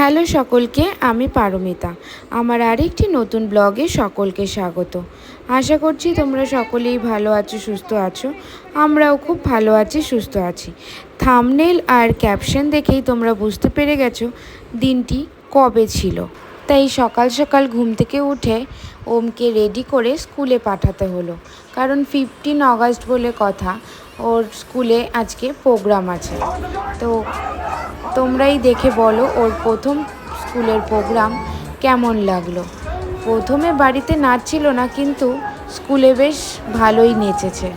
Hello সকলকে, আমি পারমিতা। আমার আরেকটি নতুন ব্লগে সকলকে স্বাগত। আশা করছি তোমরা সকলেই ভালো আছো, সুস্থ আছো। আমরাও খুব ভালো আছি, সুস্থ আছি। থামনেল আর ক্যাপশন দেখেই তোমরা বুঝতে পেরে গেছো দিনটি কবে ছিল। তাই সকাল সকাল ঘুম থেকে উঠে ওমকে রেডি করে স্কুলে পাঠাতে হলো। কারণ ফিফটিন অগাস্ট বলে কথা, ওর স্কুলে আজকে প্রোগ্রাম আছে। তো তোমরাই দেখে বলো ওর প্রথম স্কুলের প্রোগ্রাম কেমন লাগল। প্রথমে বাড়িতে নাচছিল না, কিন্তু স্কুলে বেশ ভালোই নেচেছে।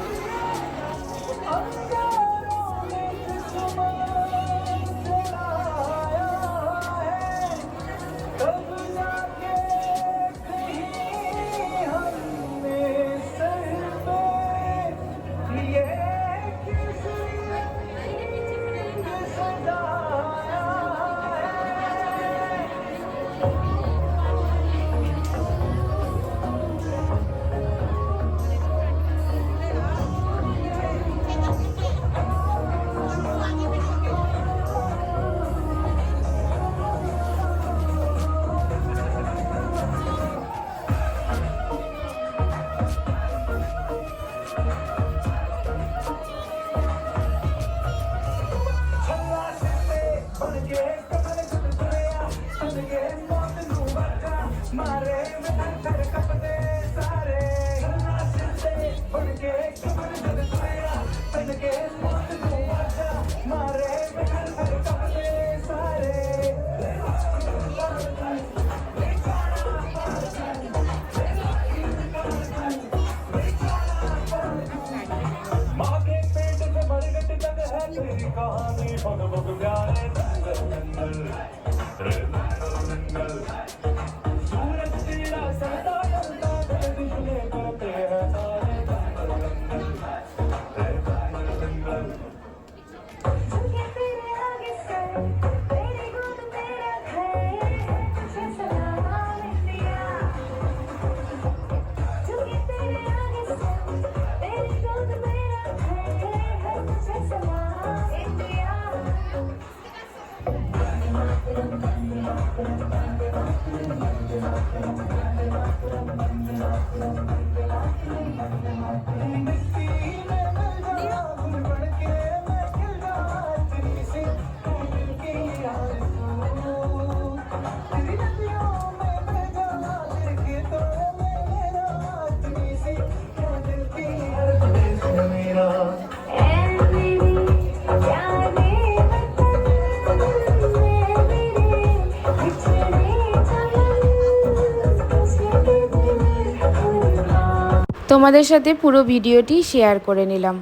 তোমাদের সাথে পুরো ভিডিওটি শেয়ার করে নিলাম।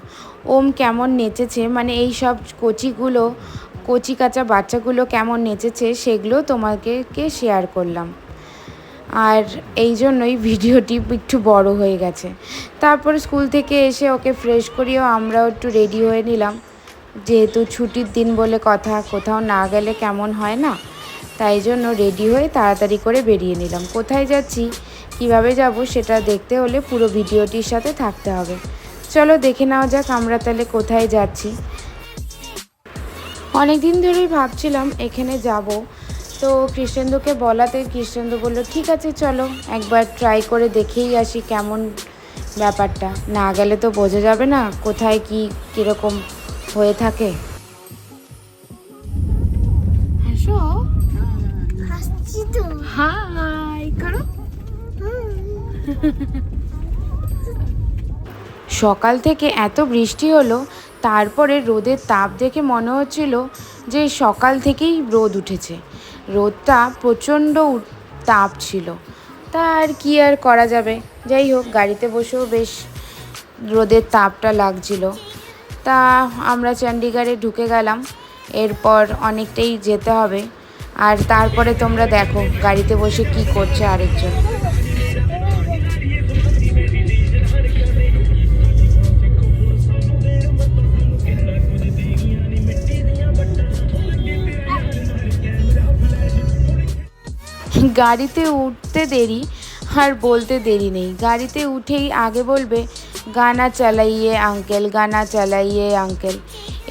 ওম কেমন নেচেছে? মানে এই সব কচিগুলো, কচি কাঁচা বাচ্চাগুলো কেমন নেচেছে সেগুলো তোমাদেরকে শেয়ার করলাম। আর এই জন্যই ভিডিওটি একটু বড় হয়ে গেছে। তারপর স্কুল থেকে এসে ওকে ফ্রেশ করিয়েও আমরাও একটু রেডি হয়ে নিলাম। যেহেতু ছুটির দিন বলে কথা, কোথাও না গেলে কেমন হয় না? তাই জন্য রেডি হয়ে তাড়াতাড়ি করে বেরিয়ে নিলাম। কোথায় যাচ্ছি? কীভাবে যাব সেটা দেখতে হলে পুরো ভিডিওটির সাথে থাকতে হবে। চলো দেখে নেওয়া যাক আমরা তাহলে কোথায় যাচ্ছি। অনেক দিন ধরেই ভাবছিলাম এখানে যাব। তো কৃষ্ণেন্দুকে বলাতে কৃষ্ণেন্দু বলল, ঠিক আছে, চলো একবার ট্রাই করে দেখেই আসি কেমন ব্যাপারটা। না গেলে তো বোঝা যাবে না কোথায় কি, কীরকম হয়ে থাকে। সকাল থেকে এত বৃষ্টি হলো, তারপরে রোদের তাপ দেখে মনে হচ্ছিল যে সকাল থেকেই রোদ উঠেছে। রোদটা প্রচণ্ড তাপ ছিল। তা আর কি আর করা যাবে? যাই হোক, গাড়িতে বসেও বেশ রোদের তাপটা লাগছিল। তা আমরা চণ্ডীগড়ে ঢুকে গেলাম। এরপর অনেকটাই যেতে হবে। আর তারপরে তোমরা দেখো, গাড়িতে বসে কি করছে আরেকজন। গাড়িতে উঠতে দেরি আর বলতে দেরি নেই। গাড়িতে উঠেই আগে বলবে, গানা চালাইয়ে আঙ্কেল গানা চালাইয়ে আঙ্কেল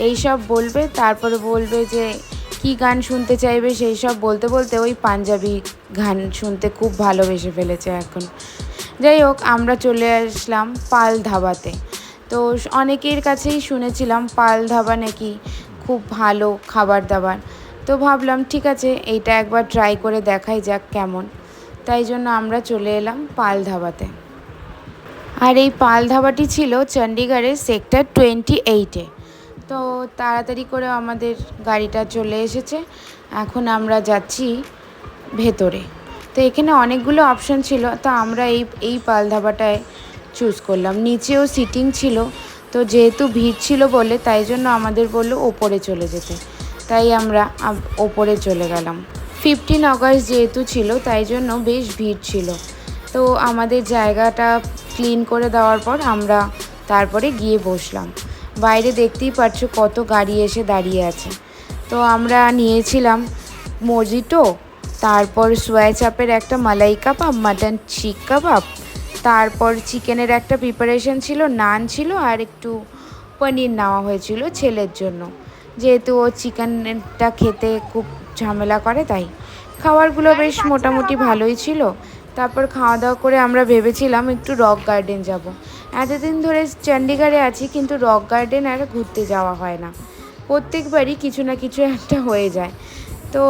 এই সব বলবে, তারপরে বলবে যে, কি গান শুনতে চাইবে? সেই সব বলতে বলতে ওই পাঞ্জাবি গান শুনতে খুব ভালোবেসে ফেলেছে এখন। যাই হোক, আমরা চলে আসলাম পাল ধাবাতে তো অনেকের কাছেই শুনেছিলাম পাল ধাবা নাকি খুব ভালো খাবার দাবার তো ভাবলাম, ঠিক আছে, এইটা একবার ট্রাই করে দেখাই যাক কেমন। তাই জন্য আমরা চলে এলাম পাল ধাবাতে আর এই পাল ধাবাটি ছিল চণ্ডীগড়ের সেক্টর টোয়েন্টি এইটে তো তাড়াতাড়ি করে আমাদের গাড়িটা চলে এসেছে। এখন আমরা যাচ্ছি ভেতরে। তো এখানে অনেকগুলো অপশন ছিল, তো আমরা এই এই পাল ধাবাটায় চুজ করলাম। নিচেও সিটিং ছিল, তো যেহেতু ভিড় ছিল বলে তাই জন্য আমাদের বলল ওপরে চলে যেতে। তাই আমরা ওপরে চলে গেলাম। ফিফটিন আগস্ট যেহেতু ছিল, তাই জন্য বেশ ভিড় ছিল। তো আমাদের জায়গাটা ক্লিন করে দেওয়ার পর আমরা তারপরে গিয়ে বসলাম। বাইরে দেখতেই পাচ্ছ কত গাড়ি এসে দাঁড়িয়ে আছে। তো আমরা নিয়েছিলাম মজিটো, তারপর সোয়া চাপের একটা মালাই কাবাব, মাটন চিক কাবাব, তারপর চিকেনের একটা প্রিপারেশন ছিল, নান ছিল আর একটু পনির নেওয়া হয়েছিল ছেলের জন্য। যেহেতু ও চিকেনটা খেতে খুব ঝামেলা করে, তাই। খাবারগুলো বেশ মোটামুটি ভালোই ছিল। তারপর খাওয়া দাওয়া করে আমরা ভেবেছিলাম একটু রক গার্ডেন যাব। এতদিন ধরে চণ্ডীগড়ে আছি, কিন্তু রক গার্ডেন আর ঘুরতে যাওয়া হয় না। প্রত্যেকবারই কিছু না কিছু একটা হয়ে যায়। তো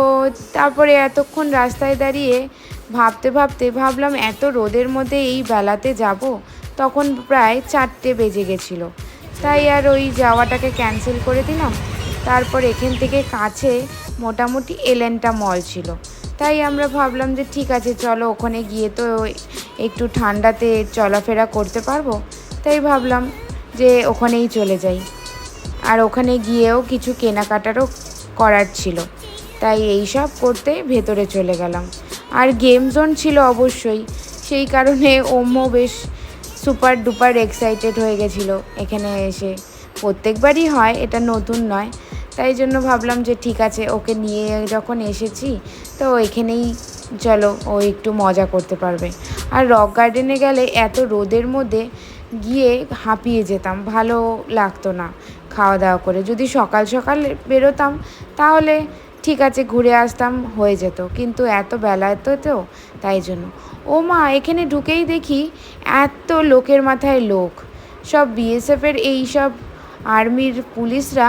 তারপরে এতক্ষণ রাস্তায় দাঁড়িয়ে ভাবতে ভাবতে ভাবলাম, এত রোদের মধ্যে এই বেলাতে যাব, তখন প্রায় চারটে বেজে গেছিল। তাই আর ওই যাওয়াটাকে ক্যান্সেল করে দিলাম। তারপর এখান থেকে কাছে মোটামুটি এলেনটা মল ছিল। তাই আমরা ভাবলাম যে ঠিক আছে, চলো ওখানে গিয়ে তো একটু ঠান্ডাতে চলাফেরা করতে পারব। তাই ভাবলাম যে ওখানেই চলে যাই। আর ওখানে গিয়েও কিছু কেনাকাটারও করার ছিল। তাই এই সব করতে ভেতরে চলে গেলাম। আর গেম জোন ছিল অবশ্যই। সেই কারণে ওমও বেশ সুপার ডুপার এক্সাইটেড হয়ে গেছিল। এখানে এসে প্রত্যেকবারই হয়, এটা নতুন নয়। তাই জন্য ভাবলাম যে ঠিক আছে, ওকে নিয়ে যখন এসেছি, তো এখানেই চলো, ও একটু মজা করতে পারবে। আর রক গার্ডেনে গেলে এত রোদের মধ্যে গিয়ে হাঁপিয়ে যেতাম, ভালো লাগতো না খাওয়া দাওয়া করে। যদি সকাল সকাল বেরোতাম, তাহলে ঠিক আছে, ঘুরে আসতাম, হয়ে যেত। কিন্তু এত বেলায় তো তো তাই জন্য। ও মা, এখানে ঢুকেই দেখি এত লোকের মাথায় লোক। সব বিএসএফের এই সব আর্মির পুলিশরা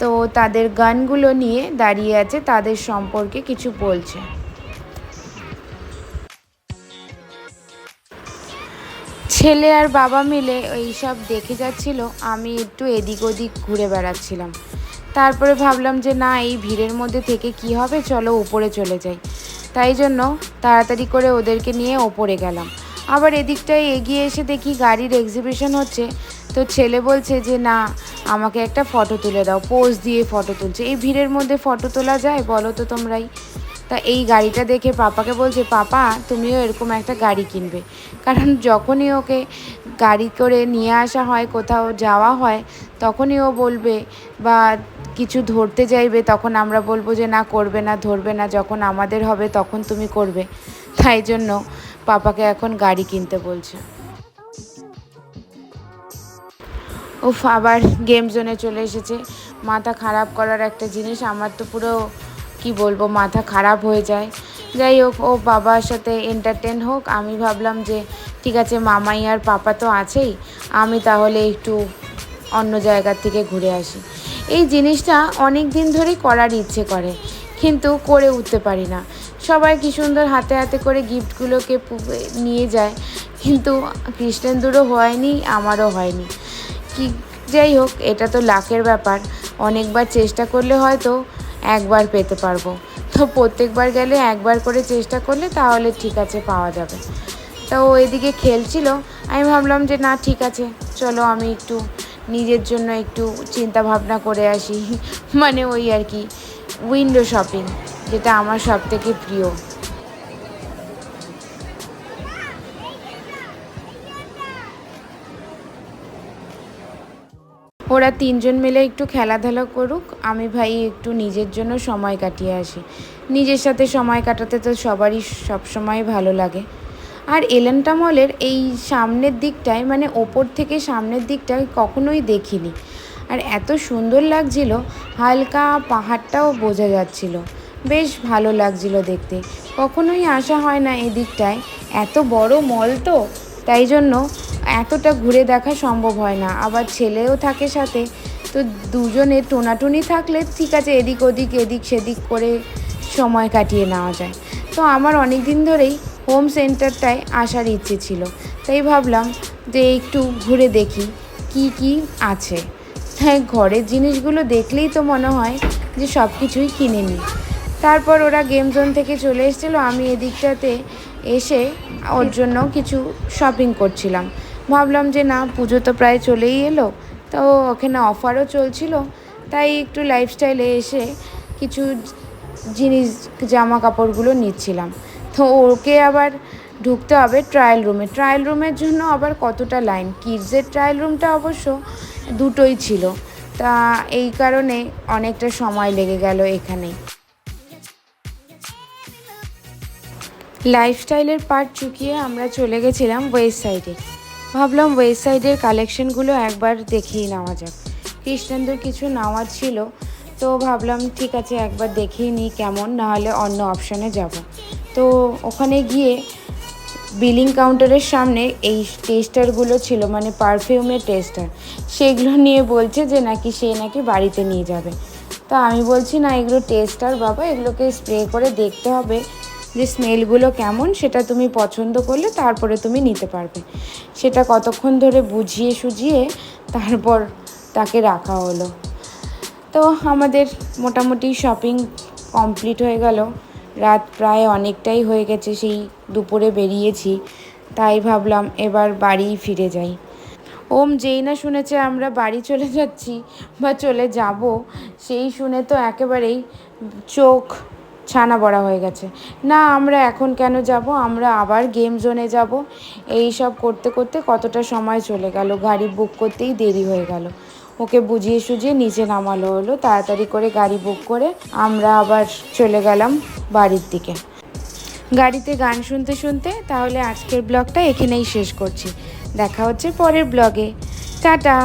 তো তাদের গানগুলো নিয়ে দাঁড়িয়ে আছে, তাদের সম্পর্কে কিছু বলছে। ছেলে আর বাবা মিলে এই সব দেখে যাচ্ছিল, আমি একটু এদিক ওদিক ঘুরে বেড়াচ্ছিলাম। তারপরে ভাবলাম যে না, এই ভিড়ের মধ্যে থেকে কি হবে, চলো উপরে চলে যাই। তাই জন্য তাড়াতাড়ি করে ওদেরকে নিয়ে ওপরে গেলাম। আবার এদিকটায় এগিয়ে এসে দেখি গাড়ির এক্সিবিশন হচ্ছে, তো ছেলে বলছে যে না আমাকে একটা ফটো তুলে দাও পোজ দিয়ে ফটো তুলছে। এই ভিড়ের মধ্যে ফটো তোলা যায়? বলো তো তোমরাই। তা এই গাড়িটা দেখে পাপাকে বলছে, পাপা, তুমিও এরকম একটা গাড়ি কিনবে। কারণ যখনই ওকে গাড়ি করে নিয়ে আসা হয়, কোথাও যাওয়া হয়, তখনই ও বলবে বা কিছু ধরতে চাইবে তখন আমরা বলব যে, না, করবে না, ধরবে না, যখন আমাদের হবে তখন তুমি করবে। তাই জন্য পাপাকে এখন গাড়ি কিনতে বলছে। উফ, আবার গেম জোনে চলে এসেছে। মাথা খারাপ করার একটা জিনিস, আমার তো পুরো, কি বলব, মাথা খারাপ হয়ে যায়। যাই হোক, ও বাবার সাথে এন্টারটেন হোক, আমি ভাবলাম যে, ঠিক আছে, মামাই আর পাপা তো আছেই, আমি তাহলে একটু অন্য জায়গার থেকে ঘুরে আসি। এই জিনিসটা অনেক দিন ধরেই করার ইচ্ছে করে, কিন্তু করে উঠতে পারি না। সবাই কি সুন্দর হাতে হাতে করে গিফটগুলোকে নিয়ে যায়, কিন্তু কৃষ্ণেন্দুরও হয়নি, আমারও হয়নি। কি যাই হোক, এটা তো লাকের ব্যাপার। অনেকবার চেষ্টা করলে হয়তো একবার পেতে পারব। তো প্রত্যেকবার গেলে একবার করে চেষ্টা করলে তাহলে ঠিক আছে, পাওয়া যাবে। তো ও এদিকে খেলছিল। আমি ভাবলাম যে না, ঠিক আছে, চলো আমি একটু নিজের জন্য একটু চিন্তা ভাবনা করে আসি। মানে ওই আর কি উইন্ডো শপিং যেটা আমার সব থেকে প্রিয়। ওরা তিনজন মিলে একটু খেলাধুলা করুক, আমি ভাই একটু নিজের জন্য সময় কাটিয়ে আসি। নিজের সাথে সময় কাটাতে তো সবারই সব সময় ভালো লাগে। আর এলেন্টা মলের এই সামনের দিকটায় মানে ওপর থেকে সামনের দিকটায় কখনোই দেখিনি। আর এত সুন্দর লাগছিল, হালকা পাহাড়টাও বোঝা যাচ্ছিল। বেশ ভালো লাগছিল দেখতে। কখনোই আসা হয় না এদিকটায়। এত বড় মল তো, তাই জন্য এতটা ঘুরে দেখা সম্ভব হয় না। আবার ছেলেও থাকে সাথে। তো দুজনে টোনাটুনি থাকলে ঠিক আছে, এদিক ওদিক, এদিক সেদিক করে সময় কাটিয়ে নেওয়া যায়। তো আমার অনেক দিন ধরেই হোম সেন্টারটায় আসার ইচ্ছে ছিল। তাই ভাবলাম যে একটু ঘুরে দেখি কি কি আছে। হ্যাঁ ঘরের জিনিসগুলো দেখলেই তো মনে হয় যে সব কিছুই কিনে নিই। তারপর ওরা গেম জোন থেকে চলে এসেছিল। আমি এদিকটাতে এসে ওর জন্য কিছু শপিং করছিলাম। ভাবলাম যে না, পুজো তো প্রায় চলেই এলো, তো ওখানে অফারও চলছিল। তাই একটু লাইফস্টাইলে এসে কিছু জিনিস জামা কাপড়গুলো নিচ্ছিলাম। তো ওকে আবার ঢুকতে হবে ট্রায়াল রুমে ট্রায়াল রুমের জন্য আবার কতটা লাইন কিডসের ট্রায়াল রুমটা অবশ্য দুটোই ছিল। তা এই কারণে অনেকটা সময় লেগে গেল এখানেই লাইফস্টাইলের পার্ট চুকিয়ে আমরা চলে গেছিলাম ওয়েস্ট সাইডে ভাবলাম ওয়েস্ট সাইডের কালেকশনগুলো একবার দেখেই নেওয়া যাক। কৃষ্ণেন্দুর কিছু নেওয়া ছিল, তো ভাবলাম ঠিক আছে, একবার দেখেই নিই কেমন, নাহলে অন্য অপশানে যাব। তো ওখানে গিয়ে বিলিং কাউন্টারের সামনে এই টেস্টারগুলো ছিল মানে পারফিউমের টেস্টার সেগুলো নিয়ে বলছে যে নাকি সে নাকি বাড়িতে নিয়ে যাবে। তো আমি বলছি, না, এগুলো টেস্টার বাবা, এগুলোকে স্প্রে করে দেখতে হবে। যে স্মেলগুলো কেমন সেটা তুমি পছন্দ করলে তারপরে তুমি নিতে পারবে। সেটা কতক্ষণ ধরে বুঝিয়ে সুঝিয়ে তারপর তাকে রাখা হলো। তো আমাদের মোটামুটি শপিং কমপ্লিট হয়ে গেল। রাত প্রায় অনেকটাই হয়ে গেছে, সেই দুপুরে বেরিয়েছি। তাই ভাবলাম এবার বাড়ি ফিরে যাই। ওম যেই না শুনেছে আমরা বাড়ি চলে যাচ্ছি বা চলে যাব, সেই শুনে তো একেবারেই চোখ ছানা বড়া হয়ে গেছে। না, আমরা এখন কেন যাব? আমরা আবার গেম জোনে যাব। এই সব করতে করতে কতটা সময় চলে গেল? গাড়ি বুক করতেই দেরি হয়ে গেল। ওকে বুঝিয়ে সুঝিয়ে নিচে নামালো হলো। তাড়াতাড়ি করে গাড়ি বুক করে আমরা আবার চলে গেলাম বাড়ির দিকে। গাড়িতে গান শুনতে শুনতে তাহলে আজকের ব্লগটা এখানেই শেষ করছি। দেখা হচ্ছে পরের ব্লগে টাটা!